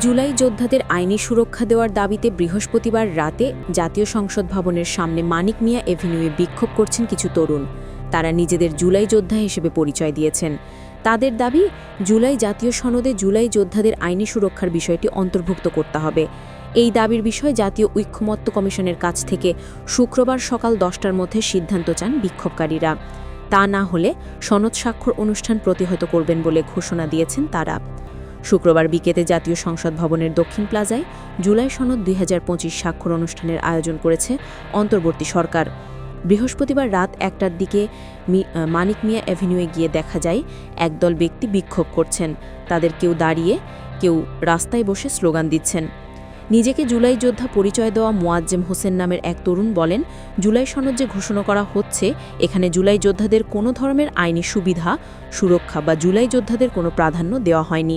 জুলাই যোদ্ধাদের আইনি সুরক্ষা দেওয়ার দাবিতে বৃহস্পতিবার রাতে জাতীয় সংসদ ভবনের সামনে মানিক মিয়া এভিনিউয়ে বিক্ষোভ করছেন কিছু তরুণ। তারা নিজেদের জুলাই যোদ্ধা হিসেবে পরিচয় দিয়েছেন। তাদের দাবি, জুলাই জাতীয় সনদে জুলাই যোদ্ধাদের আইনি সুরক্ষার বিষয়টি অন্তর্ভুক্ত করতে হবে। এই দাবির বিষয়ে জাতীয় ঐক্যমত্য কমিশনের কাছ থেকে শুক্রবার সকাল দশটার মধ্যে সিদ্ধান্ত চান বিক্ষোভকারীরা। তা না হলে সনদ স্বাক্ষর অনুষ্ঠান প্রতিহত করবেন বলে ঘোষণা দিয়েছেন তারা। শুক্রবার বিকেতে জাতীয় সংসদ ভবনের দক্ষিণ প্লাজায় জুলাই সনদ দুই হাজার পঁচিশ স্বাক্ষর অনুষ্ঠানের আয়োজন করেছে অন্তর্বর্তী সরকার। বৃহস্পতিবার রাত একটার দিকে মানিক মিয়া অ্যাভিনিউয়ে গিয়ে দেখা যায়, একদল ব্যক্তি বিক্ষোভ করছেন। তাদের কেউ দাঁড়িয়ে, কেউ রাস্তায় বসে স্লোগান দিচ্ছেন। নিজেকে জুলাই যোদ্ধা পরিচয় দেওয়া মোয়াজ্জেম হোসেন নামের এক তরুণ বলেন, জুলাই সনদ যে ঘোষণা করা হচ্ছে, এখানে জুলাই যোদ্ধাদের কোনো ধরনের আইনি সুবিধা, সুরক্ষা বা জুলাই যোদ্ধাদের কোনো প্রাধান্য দেওয়া হয়নি।